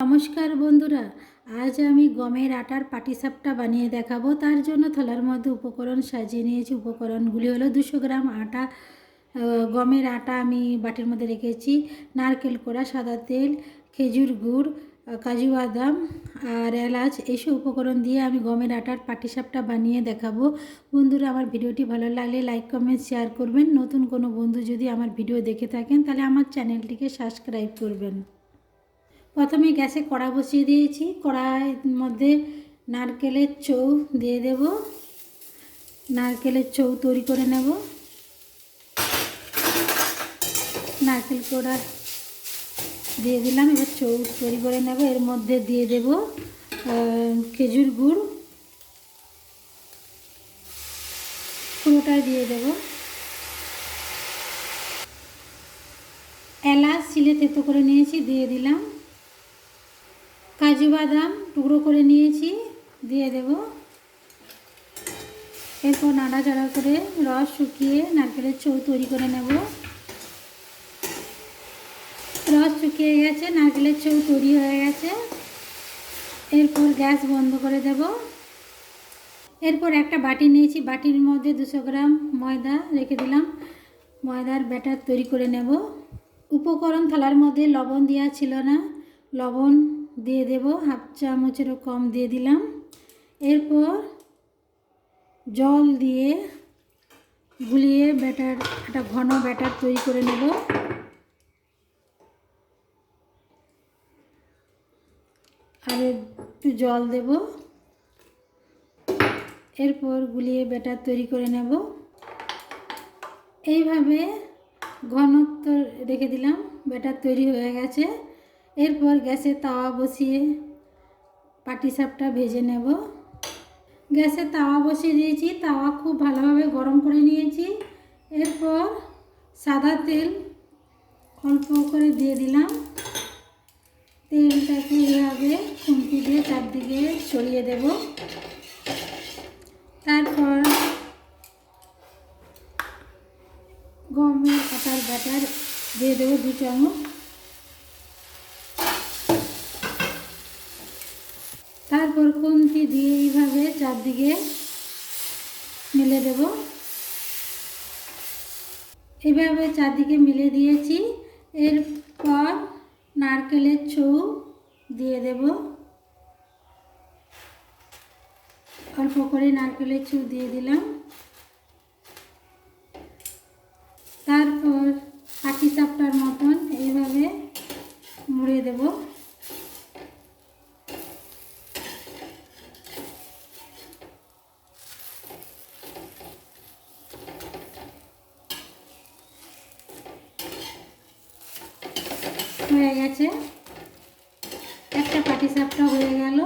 নমস্কার বন্ধুরা, আজ আমি গমের আটার পাটিসাপটা বানিয়ে দেখাবো। তার জন্য থালার মধ্যে উপকরণ সাজিয়ে নিয়েছি। উপকরণগুলি হলো দুশো গ্রাম আটা গমের আটা আমি বাটির মধ্যে রেখেছি। নারকেল কোড়া, সাদা তেল, খেজুর গুড় কাজু বাদাম আর এলাচ। এইসব উপকরণ দিয়ে আমি গমের আটার পাটিসাপটা বানিয়ে দেখাবো। বন্ধুরা, আমার ভিডিওটি ভালো লাগলে লাইক, কমেন্ট, শেয়ার করবেন। নতুন কোনো বন্ধু যদি আমার ভিডিও দেখে থাকেন, তাহলে আমার চ্যানেলটিকে সাবস্ক্রাইব করবেন। প্রথমে গ্যাসে কড়া বসিয়ে দিয়েছি। কড়াইয়ের মধ্যে নারকেলের চৌ দিয়ে দেব। নারকেলের চৌ তৈরি করে নেব। নারকেল কোড়া দিয়ে দিলাম। এবার চৌ তৈরি করে নেব। এর মধ্যে দিয়ে দেব খেজুর গুড়। পুরোটাই দিয়ে দেব। এলাচ, সিলে তেতো করে নিয়েছি, দিয়ে দিলাম। কাজু বাদাম টুকরো করে নিয়েছি, দিয়ে দেব। এরপর নাড়াচাড়া করে রস শুকিয়ে নারকেলের চৌ তৈরি করে নেব। রস শুকিয়ে গেছে, নারকেলের চৌ তৈরি হয়ে গেছে। এরপর গ্যাস বন্ধ করে দেব। এরপর একটা বাটি নিয়েছি, বাটির মধ্যে দুশো গ্রাম ময়দা রেখে দিলাম। ময়দার ব্যাটার তৈরি করে নেব। উপকরণ থালার মধ্যে লবণ দেওয়া ছিল না। লবণ দিয়ে দেব হাফ চামচেরও কম দিয়ে দিলাম। এরপর জল দিয়ে গুলিয়ে ব্যাটার, একটা ঘন ব্যাটার তৈরি করে নেব। আর একটু জল দেব। এরপর গুলিয়ে ব্যাটার তৈরি করে নেব। এইভাবে ঘনত্ব রেখে দিলাম, ব্যাটার তৈরি হয়ে গেছে। এরপর গ্যাসে তাওয়া বসিয়ে পাটিসাপটা ভেজে নেব। গ্যাসে তাওয়া বসিয়ে দিয়েছি। তাওয়া খুব ভালোভাবে গরম করে নিয়েছি। এরপর সাদা তেল অল্প করে দিয়ে দিলাম। তেলটাকে এইভাবে খুন্তি দিয়ে চারদিকে ছড়িয়ে দেব। তারপর গমের আটার ব্যাটার দিয়ে দেবো দু চামচ। তারপর খুন্তি দিয়ে এইভাবে চারদিকে মেলে দেব। এইভাবে চারদিকে মিলে দিয়েছি। এরপর নারকেলের ছৌ দিয়ে দেব। অল্প করে নারকেলের ছৌ দিয়ে দিলাম। তারপর পাটি সাপটার মতন এইভাবে মুড়ে দেব। হয়ে গেছে। একটা পাটি সাপটা হয়ে গেল।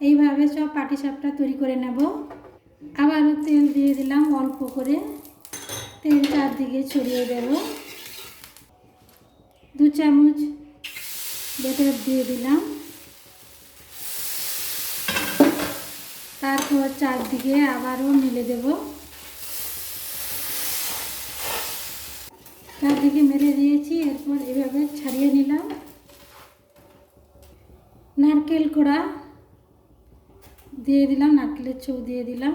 এইভাবে সব পাটি সাপটা তৈরি করে নেব। আবারও তেল দিয়ে দিলাম অল্প করে। তেল চারদিকে ছড়িয়ে দেব। দু চামচ বেটার দিয়ে দিলাম। তারপর চারদিকে আবারও মেলে দেব। চারদিকে মেরে দিয়েছি, এরপর এভাবে ছাড়িয়ে নিলাম। নারকেল কোড়া দিয়ে দিলাম, নারকেলের চৌ দিয়ে দিলাম।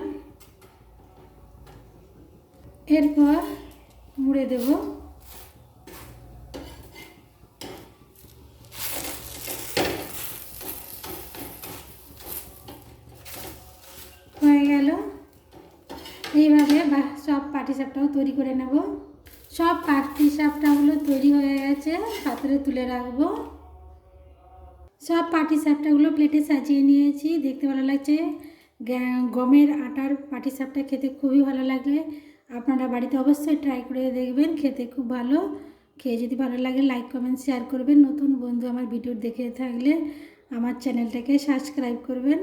এরপর মুড়ে দেব। হয়ে গেল। এইভাবে সব পাটি সাপটাও তৈরি করে নেব। সব পাটি সাপটাগুলো তৈরি হয়ে গেছে, পাত্রে তুলে রাখব। সব পাটি সাপটাগুলো প্লেটে সাজিয়ে নিয়েছি, দেখতে ভালো লাগছে। গমের আটার পাটি সাপটা খেতে খুবই ভালো লাগে। আপনারা বাড়িতে অবশ্যই ট্রাই করে দেখবেন, খেতে খুব ভালো। খেয়ে যদি ভালো লাগে লাইক কমেন্ট শেয়ার করবেন। নতুন বন্ধু আমার ভিডিও দেখে থাকলে আমার চ্যানেলটাকে সাবস্ক্রাইব করবেন।